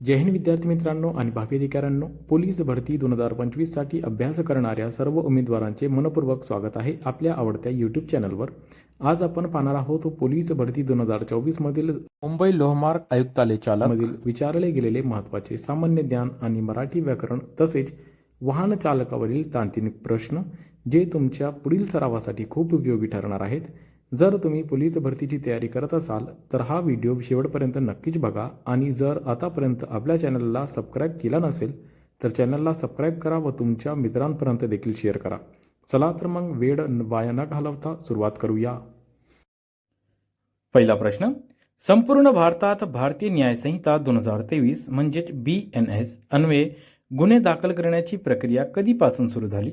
जय हिंद विद्यार्थी मित्रांनो आणि भावी अधिकाऱ्यांनो पोलीस भरती दोन हजार पंचवीससाठी अभ्यास करणाऱ्या सर्व उमेदवारांचे मनपूर्वक स्वागत आहे आपल्या आवडत्या यूट्यूब चॅनलवर आज आपण पाहणार आहोत पोलीस भरती दोन हजार चोवीसमधील मुंबई लोहमार्ग आयुक्तालय चालक मधील विचारले गेलेले महत्त्वाचे सामान्य ज्ञान आणि मराठी व्याकरण तसेच वाहन चालकावरील तांत्रिक प्रश्न जे तुमच्या पुढील सरावासाठी खूप उपयोगी ठरणार आहेत. जर तुम्ही पोलीस भरतीची तयारी करत असाल तर हा व्हिडिओ शेवटपर्यंत नक्कीच बघा आणि जर आतापर्यंत आपल्या चॅनलला सबस्क्राईब केला नसेल तर चॅनलला सबस्क्राईब करा व तुमच्या मित्रांपर्यंत देखील शेअर करा. चला तर मग वेळ वाया न घालवता सुरुवात करूया. पहिला प्रश्न संपूर्ण भारतात भारतीय न्यायसंहिता दोन हजार तेवीस म्हणजेच बी एन एस अन्वये गुन्हे दाखल करण्याची प्रक्रिया कधीपासून सुरू झाली?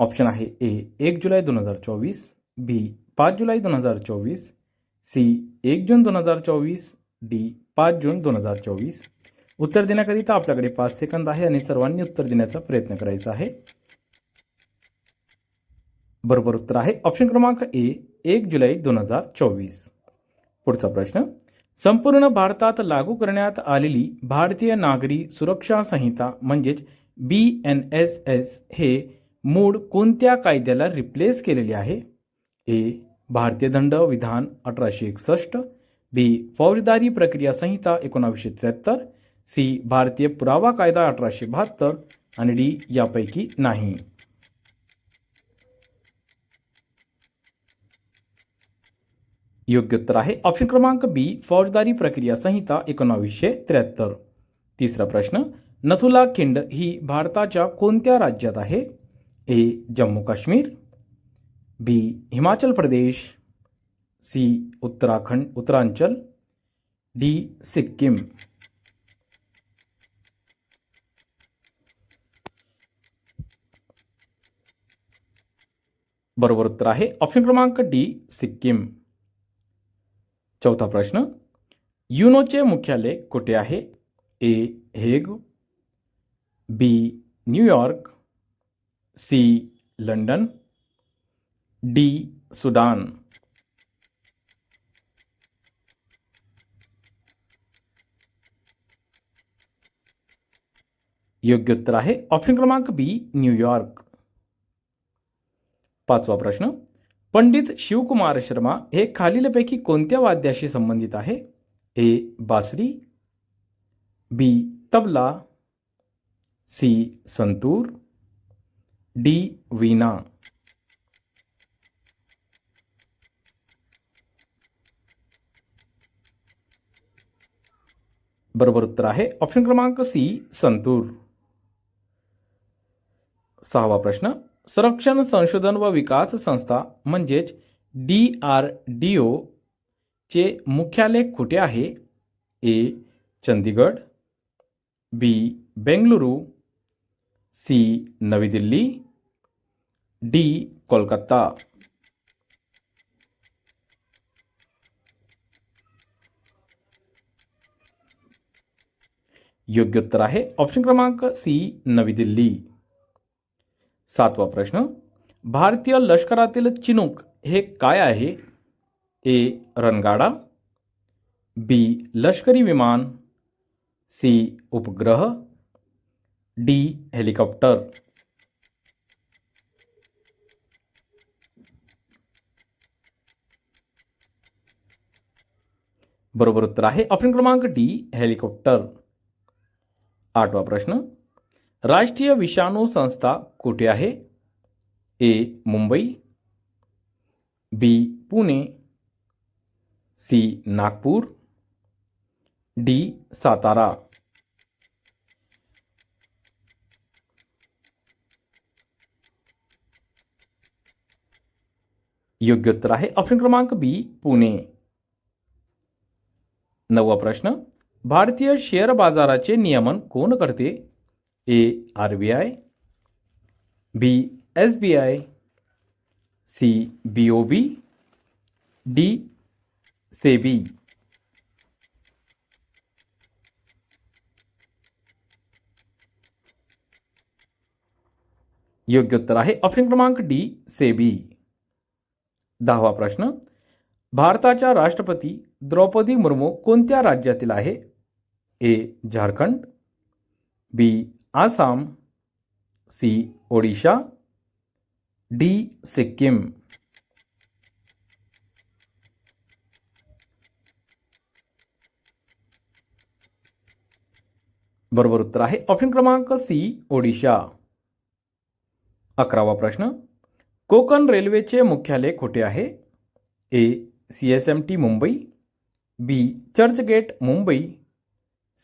ऑप्शन आहे ए एक जुलै दोन हजार चोवीस बी पाच जुलाई दोन हज़ार चोवीस सी एक जून दोन हज़ार चोवीस डी पाच जून दोन हज़ार चोवीस उत्तर देण्याकरिता आपल्याकडे पाच सेकंद आहे आणि सर्वांनी उत्तर देण्याचा प्रयत्न करायचा आहे. बरोबर उत्तर आहे. ऑप्शन क्रमांक ए, एक जुलै दोन हज़ार चोवीस पुढचा प्रश्न, संपूर्ण भारतात लागू करण्यात आलेली भारतीय नागरी सुरक्षा संहिता म्हणजेच बी एन एस एस हे मूळ कोणत्या कायद्याला रिप्लेस केलेले आहे? ए, भारतीय दंड विधान अठराशे एकसष्ट बी, फौजदारी प्रक्रिया संहिता एकोणावीसशे त्र्याहत्तर, सी, भारतीय पुरावा कायदा अठराशे बहात्तर आणि डी, यापैकी नाही. योग्य उत्तर आहे ऑप्शन क्रमांक बी, फौजदारी प्रक्रिया संहिता एकोणावीसशे त्र्याहत्तर. तिसरा प्रश्न, नथुला खिंड ही भारताच्या कोणत्या राज्यात आहे? A Jammu Kashmir B, Himachal Pradesh, C, Uttarakhand, Uttaranchal, D, Sikkim. बरोबर उत्तर आहे ऑप्शन क्रमांक डी, सिक्कीम. चौथा प्रश्न, युनोचे मुख्यालय कुठे आहे? A, Hague, B, New York, C, London D, Sudan. योग्य उत्तर आहे ऑप्शन क्रमांक बी न्यूयॉर्क पाचवा प्रश्न, पंडित शिवकुमार शर्मा हे खालीलपैकी कोणत्या वाद्याशी संबंधित आहे? ए, बासरी, B, tabla, C, santoor, D, veena. बरोबर उत्तर आहे. ऑप्शन क्रमांक सी संतूर. सहावा प्रश्न. संरक्षण, संशोधन व विकास संस्था, म्हणजेच डी आर डी ओ चे मुख्यालय कुठे आहे? A Chandigarh. B Bengaluru. C Navi Delhi. D Kolkata. योग्य उत्तर आहे ऑप्शन क्रमांक सी नवी दिल्ली. सातवा प्रश्न. भारतीय लष्करातील चिनूक हे काय आहे? ए रणगाडा. बी लष्करी विमान. सी उपग्रह. D helicopter. बरोबर उत्तर आहे. ऑप्शन क्रमांक डी हेलिकॉप्टर. आठवा प्रश्न. राष्ट्रीय विषाणू संस्था कुठे आहे? A, Mumbai. B, Pune. C, Nagpur. D, Satara. योग्य उत्तर आहे ऑप्शन क्रमांक बी, पुणे. नववा प्रश्न. भारतीय शेअर बाजाराचे नियमन कोण करते? A, R B I, B, S B I, C, B O B, D, SEBI. योग्य उत्तर आहे ऑप्शन क्रमांक डी, सेबी. दहावा प्रश्न. भारताच्या राष्ट्रपती द्रौपदी मुर्मू कोणत्या राज्यातील आहे? A Jharkhand B Assam C Odisha D Sikkim बरोबर उत्तर आहे. ऑप्शन क्रमांक सी ओडिशा अकरावा प्रश्न. कोकण रेल्वेचे मुख्यालय कुठे आहे? A C S M T Mumbai B Churchgate Mumbai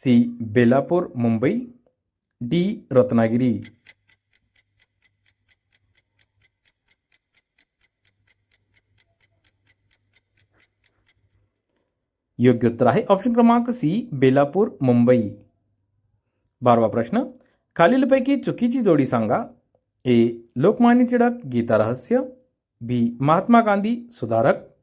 C. Belapur, Mumbai, D. Ratnagiri. योग्य उत्तर आहे ऑप्शन क्रमांक सी बेलापूर, मुंबई. बारवा प्रश्न. खालीलपैकी चुकीची जोडी सांगा. ए, लोकमान्य टिळक, गीता रहस्य. बी, महात्मा गांधी, सुधारक.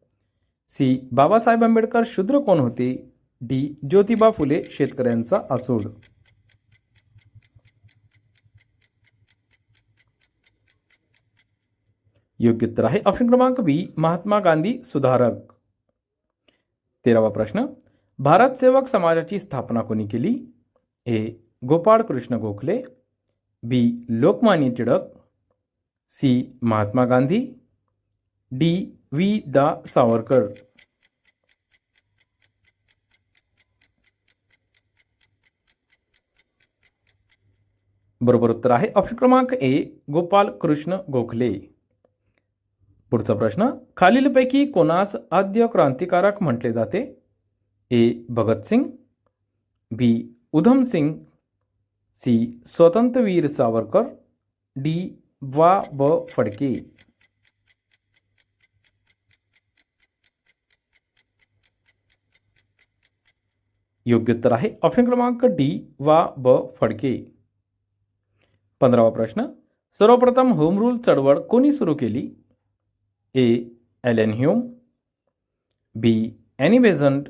सी, बाबासाहेब आंबेडकर, शूद्र कोण होते? डी. ज्योतिबा फुले, शेतकऱ्यांचा आसूड. योग्य उत्तर आहे ऑप्शन क्रमांक बी महात्मा गांधी सुधारक. तेरावा प्रश्न, भारत सेवक समाजाची स्थापना कोणी केली? A. Gopal Krishna Gokhale. B Lokmanya Tilak. C Mahatma Gandhi. D we. दा. सावरकर. बरोबर उत्तर आहे. ऑप्शन क्रमांक ए गोपाल कृष्ण गोखले. पुढचा प्रश्न, खालीलपैकी कोणास आद्य क्रांतिकारक म्हटले जाते? A Bhagat Singh B Udham Singh. C Swatantryaveer Savarkar. D वा ब फडके. योग्य उत्तर आहे. ऑप्शन क्रमांक डी वा ब फडके. पंधरावा प्रश्न, सर्वप्रथम होम रूल चळवळ कोणी सुरू केली? A Allan Hume, B Annie Besant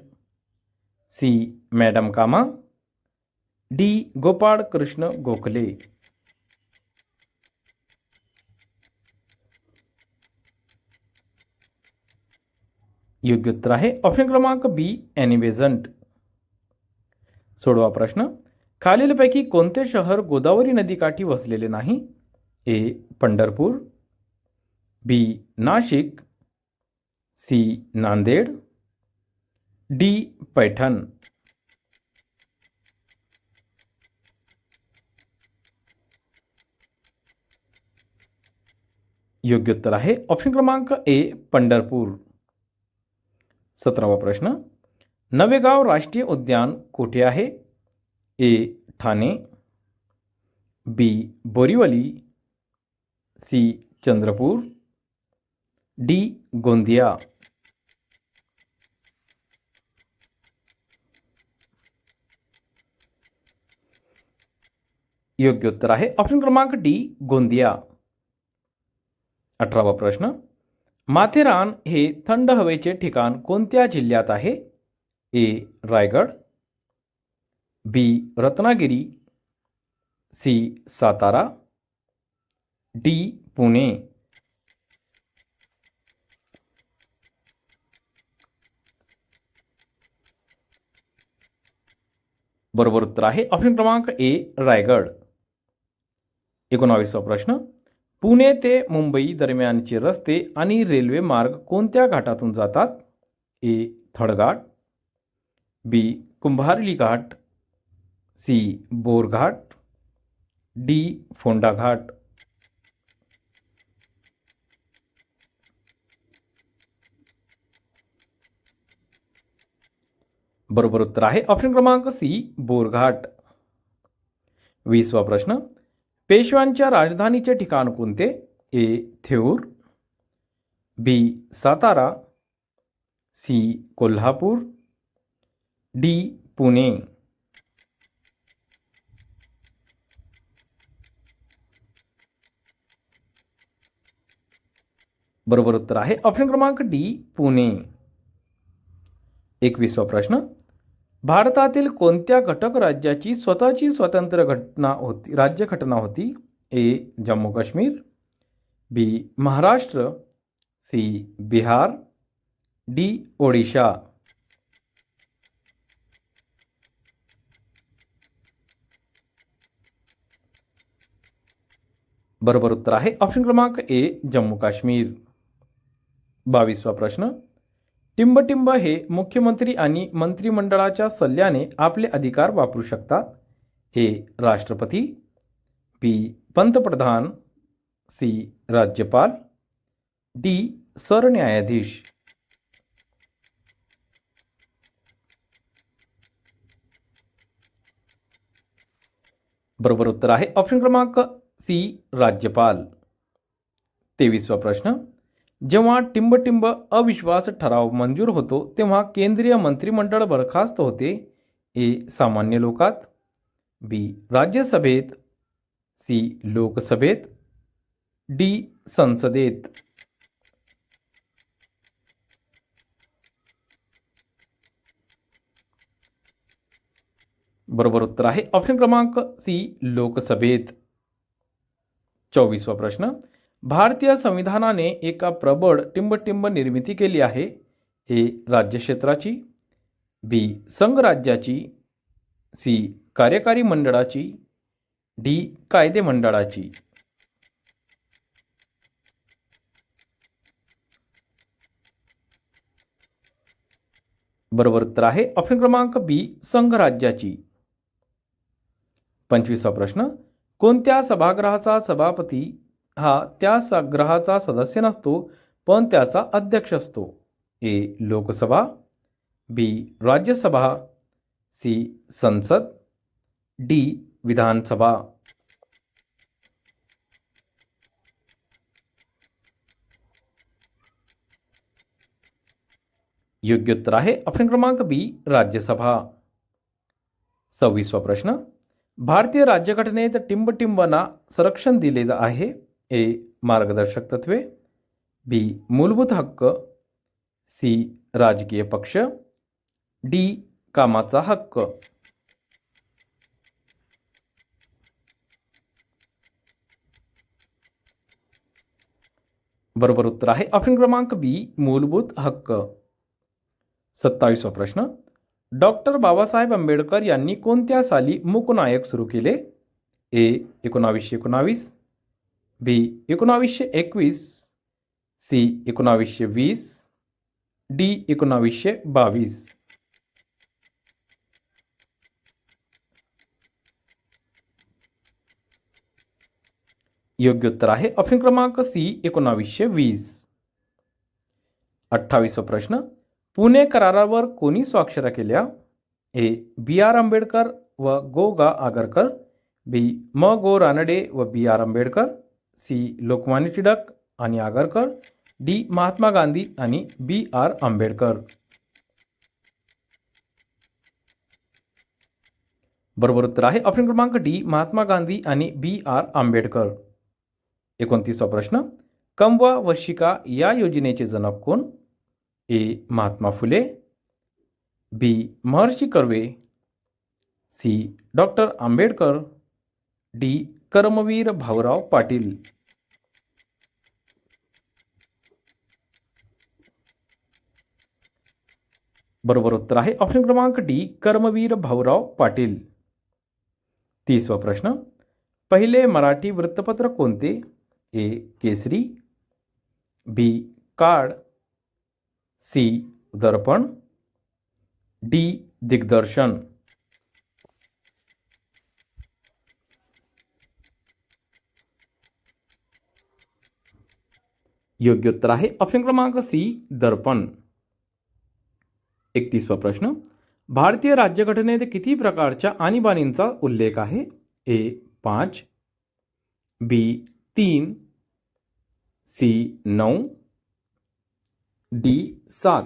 C, madam Cama, D, Gopal Krishna Gokhale. योग्य उत्तर आहे ऑप्शन क्रमांक बी ॲनी बेझंट सोडवा प्रश्न खालीलपैकी कोणते शहर गोदावरी नदीकाठी वसलेले नाही? A, Pandharpur, B, Nashik, C, Nanded, D, Paithan. योग्य उत्तर आहे ऑप्शन क्रमांक ए, पंढरपूर. सतरावा प्रश्न. नवेगाव राष्ट्रीय उद्यान कुठे आहे? A Thane, B Borivali, C Chandrapur, D Gondia. योग्य उत्तर आहे ऑप्शन क्रमांक डी, गोंदिया. अठरावा प्रश्न. माथेरान हे थंड हवेचे ठिकाण कोणत्या जिल्ह्यात आहे? A, Raigad B, Ratnagiri, C, Satara, D, Pune. बरोबर उत्तर आहे. ऑप्शन क्रमांक ए, रायगड. एकोणावीसवा प्रश्न. पुणे ते मुंबई दरम्यानचे रस्ते आणि रेल्वे मार्ग कोणत्या घाटातून जातात? A थडघाट B, Kumbharli Ghat. C, Borghat, D Phonda Ghat बरोबर उत्तर आहे. ऑप्शन क्रमांक सी, बोरघाट. वीसवा प्रश्न. पेशव्यांच्या राजधानीचे ठिकाण कोणते? A, Theur. B, Satara. C, Kolhapur. D, Pune. बरोबर उत्तर आहे. ऑप्शन क्रमांक डी पुणे. एकवीसवा प्रश्न. भारतातील कोणत्या घटक राज्याची स्वतःची स्वतंत्र घटना होती, राज्य घटना होती? A Jammu Kashmir. B Maharashtra. C Bihar. D Odisha. बरोबर उत्तर आहे. ऑप्शन क्रमांक ए जम्मू काश्मीर. बावीसवा प्रश्न. टिंबटिंब हे मुख्यमंत्री आणि मंत्रिमंडळाच्या सल्ल्याने आपले अधिकार वापरू शकतात. हे राष्ट्रपती बी पंतप्रधान सी. राज्यपाल डी. सरन्यायाधीश. बरोबर उत्तर आहे. ऑप्शन क्रमांक सी राज्यपाल. तेवीसवा प्रश्न. जेव्हा टिंबटिंब अविश्वास ठराव मंजूर होतो, तेव्हा केंद्रीय मंत्रिमंडळ बरखास्त होते. ए. सामान्य लोकात, बी. राज्यसभेत, सी. लोकसभेत, डी. संसदेत. बरोबर उत्तर आहे. ऑप्शन क्रमांक सी. लोकसभेत. चोवीसवा प्रश्न. भारतीय संविधानाने एका प्रबळ टिंबटिंब निर्मिती केली आहे. ए राज्यक्षेत्राची बी संघराज्याची सी, कार्यकारी मंडळाची, डी, कायदे मंडळाची. बरोबर उत्तर आहे. ऑप्शन क्रमांक बी संघराज्याची पंचवीसवा प्रश्न. कोणत्या सभागृहाचा सभापती हा त्या ग्रहाचा सदस्य नसतो पण त्याचा अध्यक्ष असतो. A Lok Sabha B Rajya Sabha C संसद डी विधानसभा. योग्य उत्तर आहे ऑप्शन क्रमांक बी राज्यसभा. सव्वीसवा प्रश्न भारतीय राज्यघटनेत टिंबटिंबना संरक्षण दिले आहे ए मार्गदर्शक तत्वे बी मूलभूत हक्क सी राजकीय पक्ष डी कामाचा हक्क. बरोबर उत्तर आहे. ऑप्शन क्रमांक बी मूलभूत हक्क. सत्तावीसवा प्रश्न. डॉक्टर बाबासाहेब आंबेडकर यांनी कोणत्या साली मूकनायक सुरू केले? ए एकोणावीसशे एकोणावीस बी एकोणावीसशे एकवीस सी एकोणावीसशे वीस डी एकोणावीसशे बावीस. योग्य उत्तर आहे ऑप्शन क्रमांक सी एकोणावीसशे वीस. अठ्ठावीसवा प्रश्न पुणे करारावर कोणी स्वाक्षऱ्या केल्या? ए बी आर आंबेडकर व गो गा आगरकर बी म गो रानडे व B R Ambedkar C. Lokmanya Tilak आणि आगरकर डी. महात्मा गांधी आणि बी. आर. आंबेडकर. बरोबर उत्तर आहे. ऑप्शन क्रमांक डी. महात्मा गांधी आणि बी. आर. आंबेडकर. एकोणतीसवा प्रश्न. कमवा वर्षिका या योजनेचे जनक कोण? A. Mahatma Phule. B. Maharshi Karve. C. Doctor Ambedkar. D. Karmaveer Bhaurao Patil. बरोबर उत्तर आहे. ऑप्शन क्रमांक डी कर्मवीर भाऊराव पाटील. तीसवा प्रश्न. पहिले मराठी वृत्तपत्र कोणते? A Kesari. B card C Darpan. D Digdarshan. योग्य उत्तर आहे ऑप्शन क्रमांक सी, दर्पण। एकतीसवा प्रश्न, भारतीय राज्यघटनेत किती प्रकारच्या आणीबाणींचा उल्लेख आहे? ए, पाच, बी, तीन, सी, नऊ, डी, सात।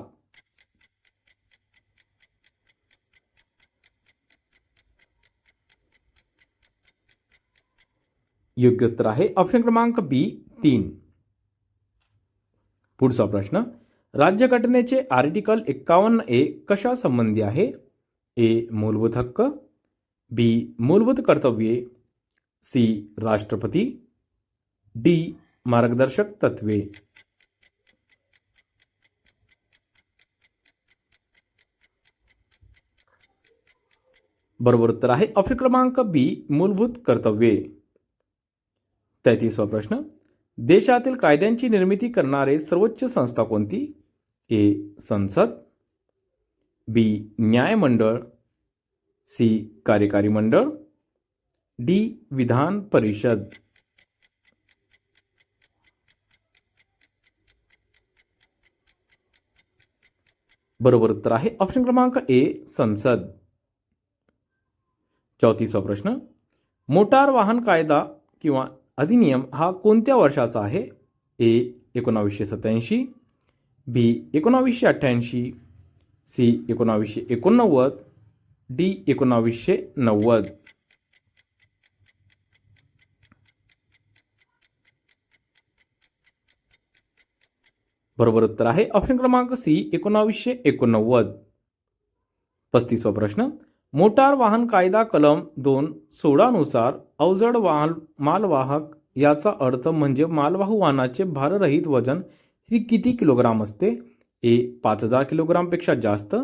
योग्य उत्तर आहे ऑप्शन क्रमांक बी, तीन। पुढचा प्रश्न. राज्यघटनेचे आर्टिकल एक्कावन्न ए कशा संबंधी आहे? ए. मूलभूत हक्क. बी. मूलभूत कर्तव्ये. सी. राष्ट्रपती. डी. मार्गदर्शक तत्वे. बरोबर उत्तर आहे. ऑप्शन क्रमांक बी. मूलभूत कर्तव्ये. तेहतीसवा प्रश्न. देशातील कायद्यांची निर्मिती करणारे सर्वोच्च संस्था कोणती? ए. संसद, बी. न्यायमंडळ, सी. कार्यकारी मंडळ, डी. विधान परिषद. बरोबर उत्तर आहे ऑप्शन क्रमांक ए, संसद. चौतीसवा प्रश्न. मोटार वाहन कायदा किंवा अधिनियम हा कोणत्या वर्षाचा आहे? ए एकोणावीसशे सत्याऐंशी बी एकोणावीसशे अठ्ठ्याऐंशी सी एकोणावीसशे एकोणनव्वद डी एकोणावीसशे नव्वद. बरोबर उत्तर आहे ऑप्शन क्रमांक सी एकोणावीसशे एकोणनव्वद. पस्तीसवा प्रश्न मोटार वाहन कायदा कलम दोन सोळानुसार अवजड वाहन मालवाहक याचा अर्थ म्हणजे मालवाहू वाहनाचे भाररहित वजन ही किती किलोग्राम असते? ए पाच हजार किलोग्रामपेक्षा जास्त.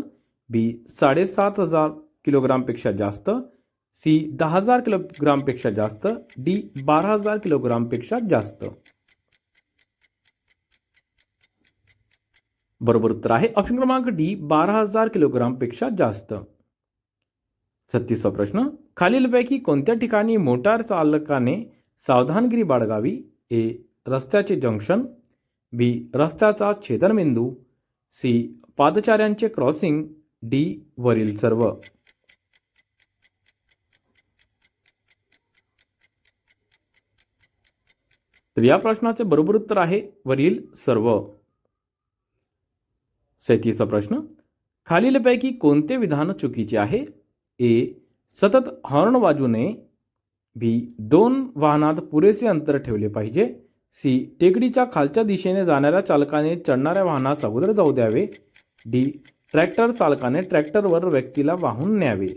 बी साडेसात हजार किलोग्रामपेक्षा जास्त. सी दहा हजार किलोग्रामपेक्षा जास्त. डी बारा हजार किलोग्रामपेक्षा जास्त. बरोबर उत्तर आहे. ऑप्शन क्रमांक डी बारा हजार किलोग्रामपेक्षा जास्त. छत्तीसवा प्रश्न. खालीलपैकी कोणत्या ठिकाणी मोटार चालकाने सावधानगिरी बाळगावी? ए. रस्त्याचे जंक्शन. बी रस्त्याचा छेदनबिंदू. सी पादचाऱ्यांचे क्रॉसिंग. डी वरील सर्व. तर या प्रश्नाचे बरोबर उत्तर आहे वरील सर्व. सैतीसवा प्रश्न. खालीलपैकी कोणते विधान चुकीचे आहे? ए सतत हॉर्न वाजू नये बी दोन वाहनात पुरेसे अंतर ठेवले पाहिजे. सी टेकडीच्या खालच्या दिशेने जाणाऱ्या चालकाने चढणाऱ्या वाहनास अगोदर जाऊ द्यावे. डी ट्रॅक्टर चालकाने ट्रॅक्टरवर व्यक्तीला वाहून न्यावे.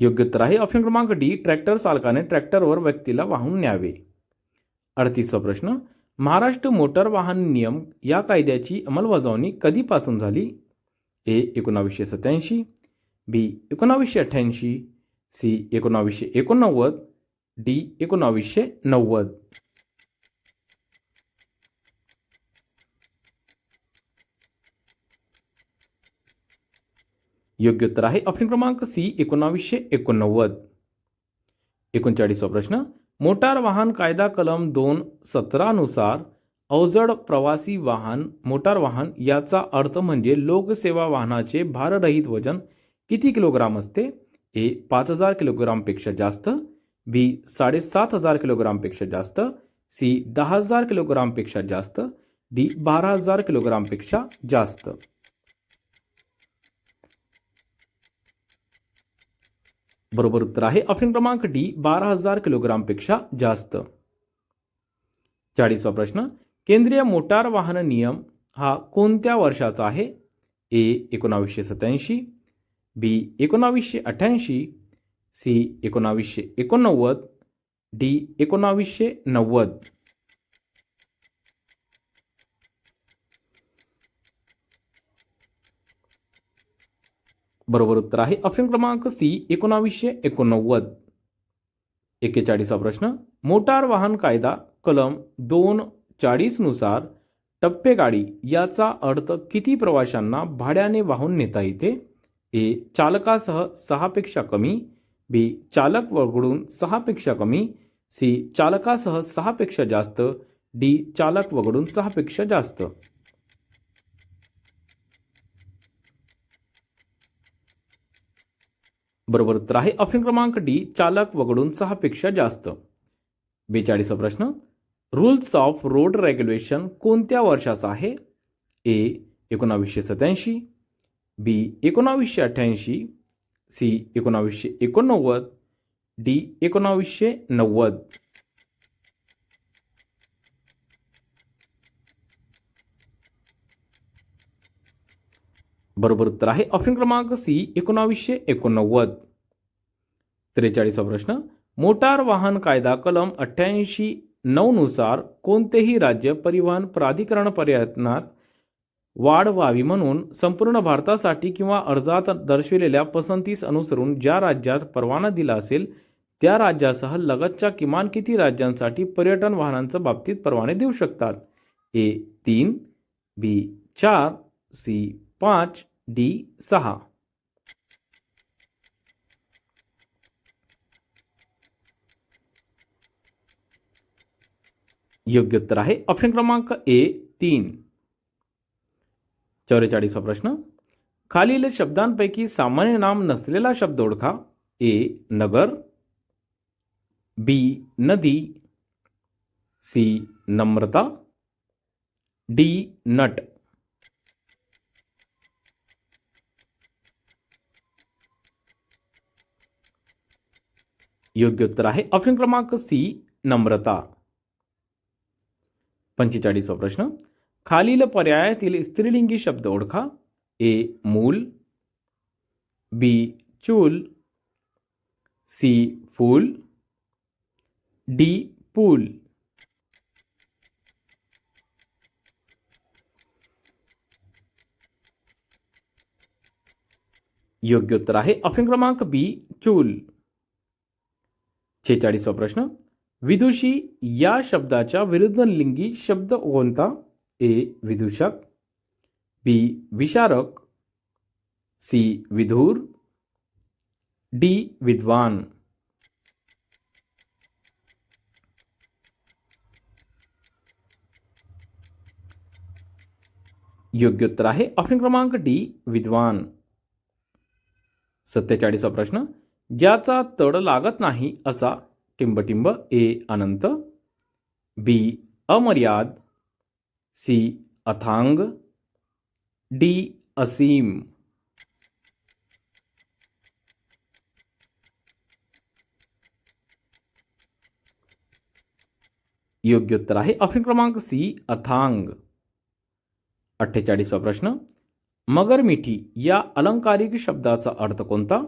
योग्य उत्तर आहे ऑप्शन क्रमांक डी ट्रॅक्टर चालकाने ट्रॅक्टरवर व्यक्तीला वाहून न्यावे. अडतीसवा प्रश्न महाराष्ट्र मोटर वाहन नियम या कायद्याची अंमलबजावणी कधीपासून झाली? ए एकोणावीसशे सत्याऐंशी, बी एकोणावीसशे अठ्ठ्याऐंशी, सी एकोणावीसशे एकोणनव्वद, डी एकोणावीसशे नव्वद. योग्य उत्तर आहे ऑप्शन क्रमांक सी एकोणावीसशे एकोणनव्वद. एकोणचाळीसवा प्रश्न, मोटार वाहन कायदा कलम दोन सतरानुसार अवजड प्रवासी वाहन, मोटार वाहन याचा अर्थ म्हणजे लोकसेवा वाहनाचे भाररहित वज़न किती किलोग्राम असते? ए, पाच हज़ार किलोग्रामपेक्षा जास्त. बी, साडेसात हज़ार किलोग्रामपेक्षा जास्त. सी, दहा हज़ार किलोग्रामपेक्षा जास्त. डी, बारा हज़ार किलोग्रामपेक्षा जास्त. बरोबर उत्तर आहे. ऑप्शन क्रमांक डी, बारा हज़ार किलोग्रामपेक्षा जास्त. चाळीसवा प्रश्न. केंद्रीय मोटार वाहन नियम हा कोणत्या वर्षाचा आहे? ए एकोणावीसशे सत्याऐंशी बी एकोणावीसशे अठ्ठ्याऐंशी सी एकोणावीसशे एकोणनव्वद डी एकोणावीसशे नव्वद. बरोबर उत्तर आहे ऑप्शन क्रमांक सी एकोणावीसशे एकोणनव्वद. एक्केचाळीसा प्रश्न. मोटार वाहन कायदा कलम दोन चाळीसनुसार टप्पेगाडी याचा अर्थ किती प्रवाशांना भाड्याने वाहून नेता येते? ए चालकासह सहापेक्षा कमी बी चालक वगळून सहापेक्षा कमी सी चालकासह सहापेक्षा जास्त डी चालक वगळून सहापेक्षा जास्त. बरोबर तर आहे ऑप्शन क्रमांक डी चालक वगळून सहापेक्षा जास्त. बेचाळीसा प्रश्न रूल्स ऑफ रोड रेग्युलेशन कोणत्या वर्षाचा आहे? ए एकोणावीसशे सत्याऐंशी. बी एकोणावीसशे अठ्ठ्याऐंशी. सी एकोणावीसशे एकोणनव्वद. डी एकोणावीसशे नव्वद. बरोबर उत्तर आहे ऑप्शन क्रमांक सी एकोणावीसशे एकोणनव्वद. त्रेचाळीसा प्रश्न. मोटार वाहन कायदा कलम अठ्ठ्याऐंशी नऊनुसार कोणतेही राज्य परिवहन प्राधिकरण प्रयत्नात वाढ व्हावी म्हणून संपूर्ण भारतासाठी किंवा अर्जात दर्शविलेल्या पसंतीस अनुसरून ज्या राज्यात परवाना दिला असेल त्या राज्यासह लगतच्या किमान किती राज्यांसाठी पर्यटन वाहनांच्या बाबतीत परवाने देऊ शकतात? ए तीन बी चार सी पाच डी सहा. योग्य उत्तर आहे. ऑप्शन क्रमांक ए तीन. चौवेचाळीसवा प्रश्न. खालील शब्दांपैकी सामान्य नाम नसलेला शब्द ओळखा. ए नगर. बी नदी. सी नम्रता. डी नट. योग्य उत्तर आहे. ऑप्शन क्रमांक सी नम्रता. पंचेचाळीसवा प्रश्न. खालील पर्यायातील स्त्रीलिंगी शब्द ओळखा. ए, मूल. बी, चूल. सी, फूल. डी, पूल. योग्य उत्तर आहे. ऑप्शन क्रमांक बी, चूल. छेचाळीसवा प्रश्न. विदुषी या शब्दाच्या विरुद्ध लिंगी शब्द कोणता? ए. विदूषक बी. विशारक सी. विधूर डी. विद्वान. योग्य उत्तर आहे ऑप्शन क्रमांक डी विद्वान. सत्तेचाळीसा प्रश्न ज्याचा तड लागत नाही असा टिंबटिंब ए अनंत बी अमर्याद सी अथांग डी असीम. योग्य उत्तर आहे ऑप्शन क्रमांक सी अथांग. अठ्ठेचाळीसवा प्रश्न. मगर मिठी या अलंकारिक शब्दाचा अर्थ कोणता?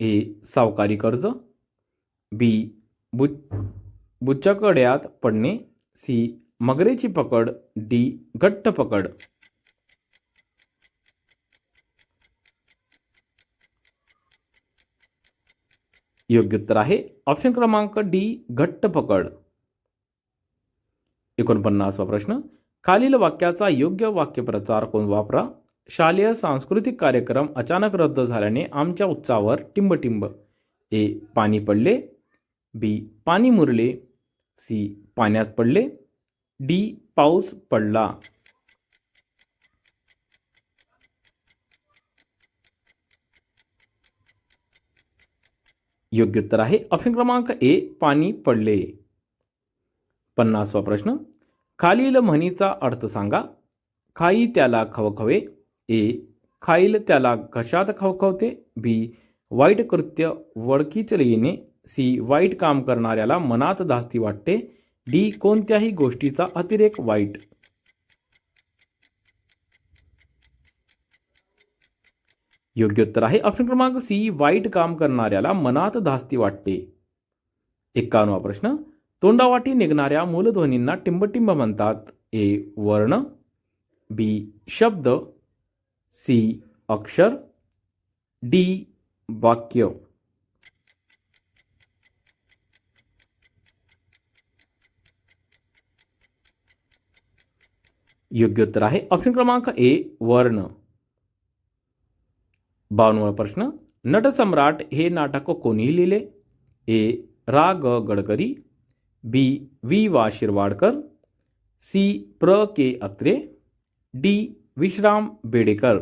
ए सावकारी कर्ज बी बु बुच्चकड्यात पडणे सी मगरेची पकड डी घट्ट पकड. योग्य उत्तर आहे. ऑप्शन क्रमांक डी घट्ट पकड. एकोणपन्नासवा प्रश्न. खालील वाक्याचा योग्य वाक्यप्रचार कोण वापरा? शालेय सांस्कृतिक कार्यक्रम अचानक रद्द झाल्याने आमच्या उत्साहावर टिंबटिंब. ए पाणी पडले. बी पाणी मुरले सी पाण्यात पडले डी पाऊस पडला. योग्य उत्तर आहे ऑप्शन क्रमांक ए पाणी पडले. पन्नासवा प्रश्न. खालील म्हणीचा अर्थ सांगा. खाई त्याला खवखवे ए खाईल त्याला घशात खवखवते बी वाईट कृत्य वळकीच येणे सी वाईट काम करणाऱ्याला मनात धास्ती वाटते. डी कोणत्याही गोष्टीचा अतिरेक वाईट. योग्य उत्तर आहे. ऑप्शन क्रमांक सी वाईट काम करणाऱ्याला मनात धास्ती वाटते. एक्कावन्नवा प्रश्न. तोंडावाटी निघणाऱ्या मूलध्वनींना टिंबटिंब म्हणतात. ए वर्ण बी शब्द सी अक्षर डी वाक्य. योग्य उत्तर आहे. ऑप्शन क्रमांक ए वर्ण. बावनवा प्रश्न. नटसम्राट हे नाटक कोणी लिहिले? ए रा ग गडकरी. B we. वा. शिरवाडकर. सी प्र. के. अत्रे. डी विश्राम बेडेकर.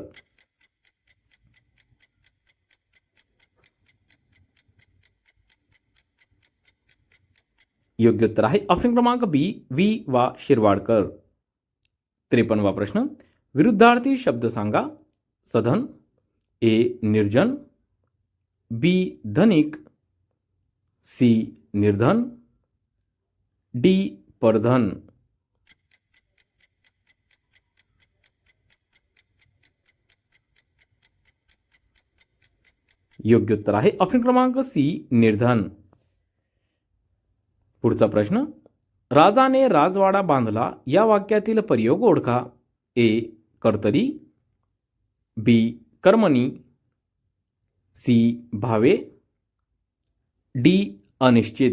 योग्य उत्तर आहे. ऑप्शन क्रमांक बी वी. वा. शिरवाडकर. त्रेपन्नवा प्रश्न। विरुद्धार्थी शब्द सांगा, सधन, ए, निर्जन, बी, धनिक, सी, निर्धन, डी, परधन। योग्य उत्तर आहे ऑप्शन क्रमांक सी, निर्धन. पुढचा प्रश्न राजाने राजवाडा बांधला या वाक्यातील प्रयोग ओळखा. ए. कर्तरी. बी. कर्मणी. सी. भावे. डी. अनिश्चित.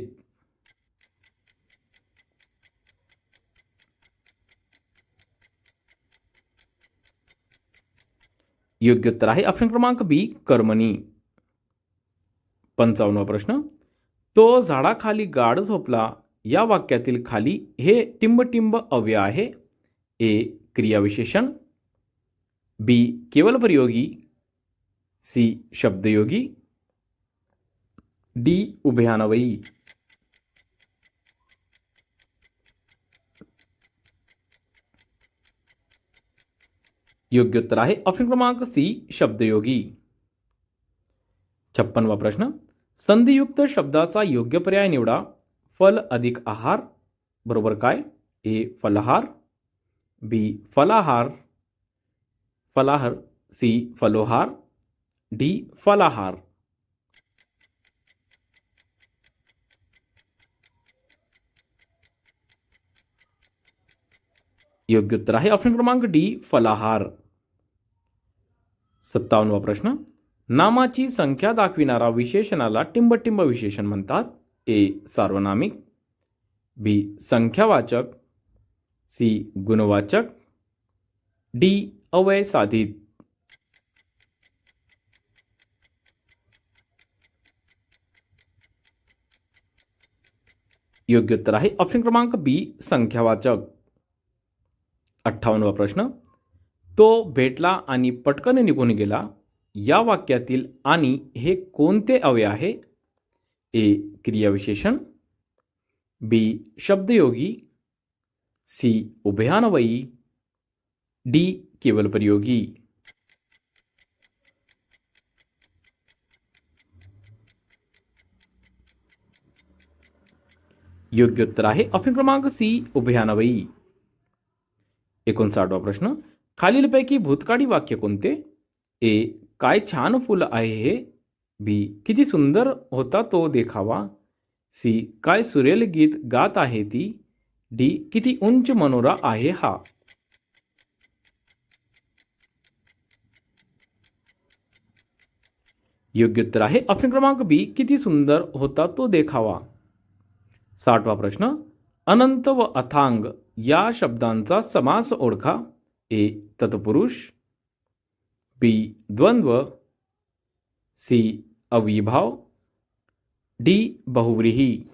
योग्य उत्तर आहे ऑप्शन क्रमांक बी कर्मणी. पंचावन्नवा प्रश्न. तो झाडाखाली गाढ झोपला या वाक्यातील खाली हे टिंबटिंब अव्यय आहे. ए, क्रियाविशेषण. बी, केवल प्रयोगी. सी, शब्दयोगी. डी, उभयानवयी. योग्य उत्तर आहे ऑप्शन क्रमांक सी, शब्दयोगी. छप्पनवा प्रश्न. संधियुक्त शब्दाचा योग्य पर्याय निवडा. फल अधिक आहार, बरोबर काय? ए, फलहार, बी, फलाहार फलाहार, सी, फलोहार, डी, फलाहार। योग्य उत्तर आहे ऑप्शन क्रमांक डी, फलाहार। सत्तावन्नवा प्रश्न. नामाची संख्या दाखविणारा विशेषणाला टिंबटिंब विशेषण म्हणतात. ए सार्वनामिक बी संख्यावाचक सी गुणवाचक डी अवय साधित. योग्य उत्तर आहे ऑप्शन क्रमांक बी संख्यावाचक. अठ्ठावन्नवा प्रश्न. तो भेटला आणि पटकन निघून गेला. या वाक्यातील आणि हे कोणते अवय आहे? ए क्रिया विशेषण बी शब्द योगी सी उभयानवयी डी केवल प्रयोगी योग्य उत्तर आहे ऑप्शन क्रमांक सी उभयानवयी एकोणसाठवा प्रश्न. खालीलपैकी भूतकाळी वाक्य कोणते? ए काय छान फुल आहे हे? बी किती सुंदर होता तो देखावा. सी काय सुरेल गीत गात आहे ती. डी किती उंच मनोरा आहे हा. योग्य उत्तर आहे ऑप्शन क्रमांक बी किती सुंदर होता तो देखावा. साठवा प्रश्न. अनंत व अथांग या शब्दांचा समास ओळखा. ए. तत्पुरुष. बी. द्वंद्व. सी, अविभाव, डी, बहुव्रीही।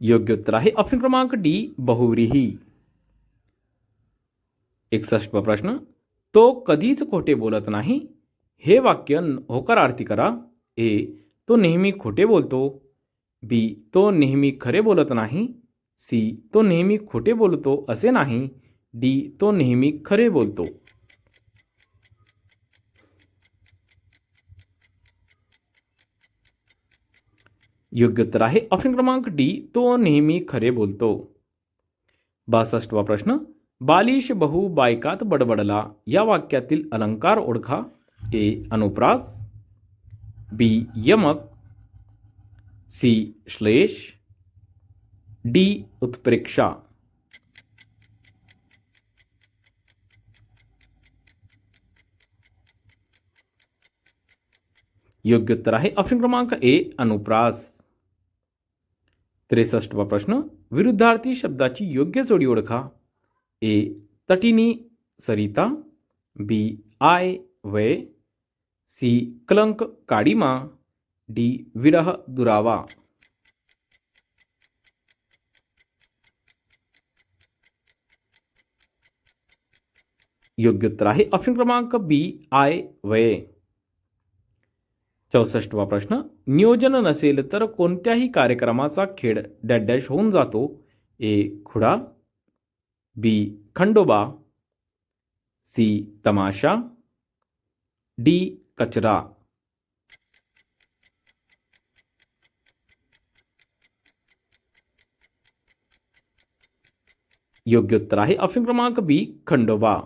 योग्य उत्तर आहे ऑप्शन क्रमांक डी, बहुव्रीही। एकसष्टवा प्रश्न तो कधीच खोटे बोलत नाही, हे वाक्य न- आरती करा। ए तो नेहमी खोटे बोलतो। बी तो नेहमी खरे बोलत नाही। सी तो नेहमी खोटे बोलतो असे नाही. डी तो नेहमी खरे बोलतो. योग्य उत्तर आहे ऑप्शन क्रमांक डी. तो नेहमी खरे बोलतो. बासष्टवा प्रश्न. बालिश बहु बायकात बडबडला. या वाक्यातील अलंकार ओळखा. ए. अनुप्रास. बी. यमक. सी. श्लेष. डी, उत्प्रेक्षा। योग्य उत्तर आहे ऑप्शन क्रमांक ए, अनुप्रास। त्रेसष्टवा प्रश्न, विरुद्धार्थी शब्दाची योग्य जोडी ओळखा। ए, तटिनी, सरिता। बी, आय, वय। सी, कलंक, काडिमा। डी, विरह, दुरावा। योग्य उत्तर आहे ऑप्शन क्रमांक बी आय वय. चौसष्टवा प्रश्न. नियोजन नसेल तर कोणत्याही कार्यक्रमाचा खेळ डॅश होऊन जातो. ए. खुडा. बी. खंडोबा. सी. तमाशा. डी. कचरा. योग्य उत्तर आहे ऑप्शन क्रमांक बी खंडोबा.